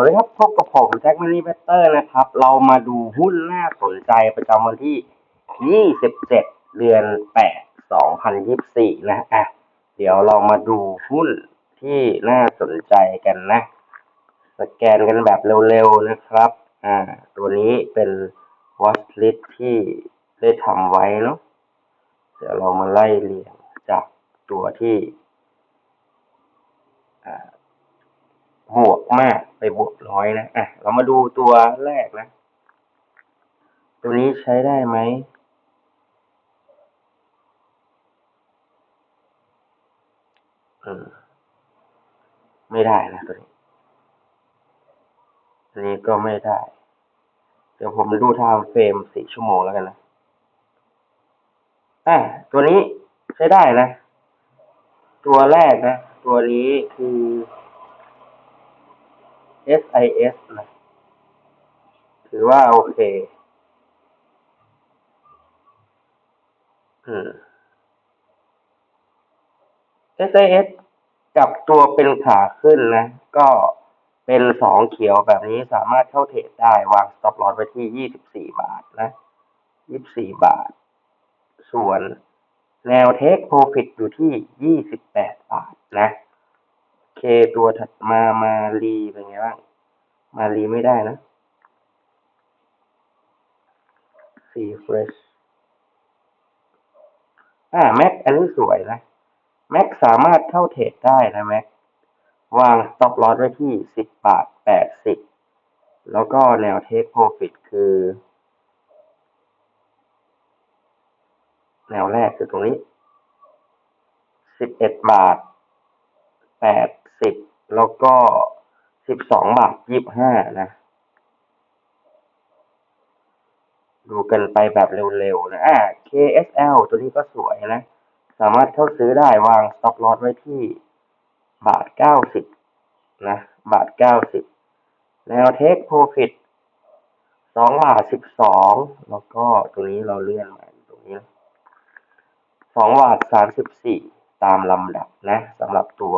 วัสดีครับพบกับผมแจ็คมินิเบเตอร์นะครับ เรามาดูหุ้นน่าสนใจประจำวันที่ 27 เดือน 8 2024 นะอะเดี๋ยวเรามาดูหุ้นที่น่าสนใจกันนะ สแกนกันแบบเร็วๆนะครับ อ่า ตัวนี้เป็น watch list ที่ได้ทำไว้เนาะเดี๋ยวเรามาไล่เรียงจากตัวที่อ่า บวกมากไปบวกร้อยนะ อะ เรามาดูตัวแรกนะ ตัวนี้ใช้ได้ไหมอืมไม่ได้นะตัวนี้อันนี้ก็ไม่ได้ เดี๋ยวผมดูทม์เฟรมสี่ชั่วโมงแล้วกันนะ อะ ตัวนี้ใช้ได้นะ ตัวแรกนะ ตัวนี้คือ SIS นะถือว่าโอเคอืม SIS กับตัวเป็นขาขึ้นนะ ก็เป็นสองเขียวแบบนี้สามารถเข้าเทรดได้วาง stop loss ไว้ที่ยี่สิบสี่บาทนะยี่สิบสี่บาท ส่วนแนว take profit อยู่ที่ยี่สิบแปดบาทนะ เคตัวถัดมามารีเป็นไงบ้าง มารีไม่ได้นะซีเฟรชอ่าแม็กอันนี้สวยนะแม็กสามารถเข้าเทรดได้นะแม็กวาง stop loss ไว้ที่สิบบาทแปดสิบแล้วก็แนว take profit คือ แนวแรกคือตรงนี้สิบเอ็ดบาทแปด สิบแล้วก็สิบสองบาทยี่บห้านะ ดูกันไปแบบเร็วๆนะอ่า KSL ตัวนี้ก็สวยนะ สามารถเข้าซื้อได้วาง stop loss ไว้ที่บาทเก้าสิบนะ บาทเก้าสิบแนว take profit สองบาทสิบสองแล้วก็ตัวนี้เราเลื่อนมาตรงนี้สองบาทสามสิบสี่ตามลำดับนะสำหรับตัว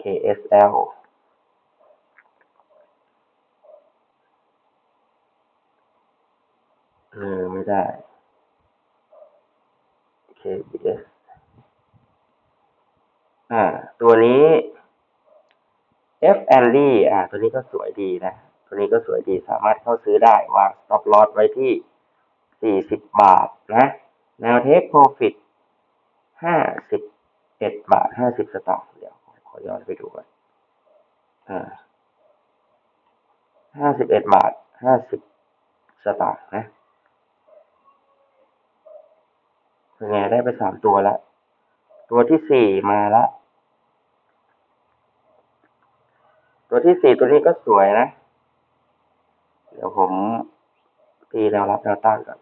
KSL เออไม่ได้ KBS อ่า ตัวนี้ F a n d y อ่า ตัวนี้ก็สวยดีนะ ตัวนี้ก็สวยดี สามารถเข้าซื้อได้ วาง stop loss ไว้ที่ 40 บาทนะ แนว take profit 51 บาท 50 สตางค์เดียว ย้อนไปดูก่อนอ่า51บเอ็ดบาท50สตางค์นะเป็นไงได้ไปสามตัวแล้วตัวที่สี่มาล้วตัวที่สี่ตัวนี้ก็สวยนะ เดี๋ยวผมตีแนวรับแนวต้านก่อน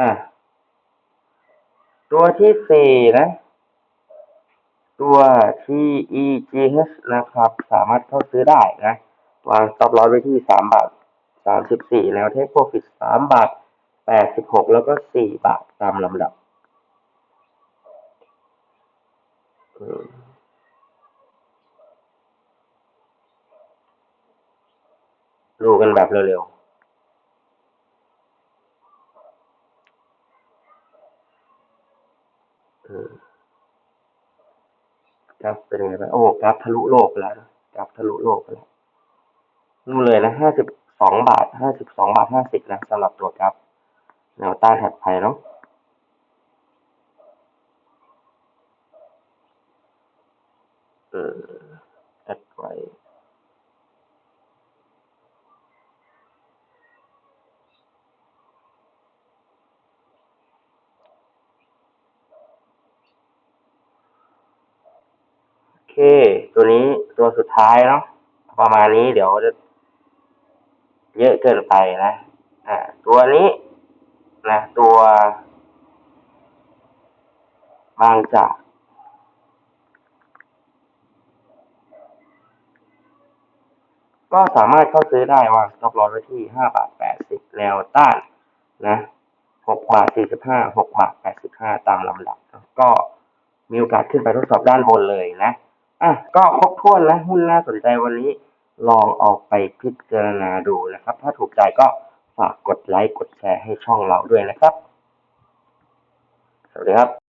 อะตัวที่สี่นะ ตัว TEGH นะครับ สามารถเข้าซื้อได้นะ วาง stop loss ไว้ที่สามบาทสามสิบสี่แล้ว take profit สามบาทแปดสิบหกแล้วก็สี่บาทตามลำดับดูกันแบบเร็วๆอืม กราฟเป็นยังไงบ้างโอ้กราฟทะลุโลกไปแล้วกราฟทะลุโลกไปแล้วนู่นเลยนะห้าสิบสองบาทห้าสิบสองบาทห้าสิบนะสำหรับตัวกราฟแนวต้านถัดไปเนาะเออแอดไว้ โอเค ตัวนี้ตัวสุดท้ายเนาะประมาณนี้เดี๋ยวจะเยอะเกินไปนะอ่าตัวนี้นะตัว บางจากก็สามารถเข้าซื้อได้วาง stop loss ไว้ที่ห้าบาทแปดสิบแนวต้านนะหกบาทสี่สิบห้าหกบาทแปดสิบห้าตามลำดับ ก็มีโอกาสขึ้นไปทดสอบด้านบนเลยนะ อะก็ครบถ้วนแล้วหุ้นน่าสนใจวันนี้ ลองเอาไปพิจารณาดูนะครับ ถ้าถูกใจก็ฝากกดไลค์กดแชร์ให้ช่องเราด้วยนะครับ สวัสดีครับ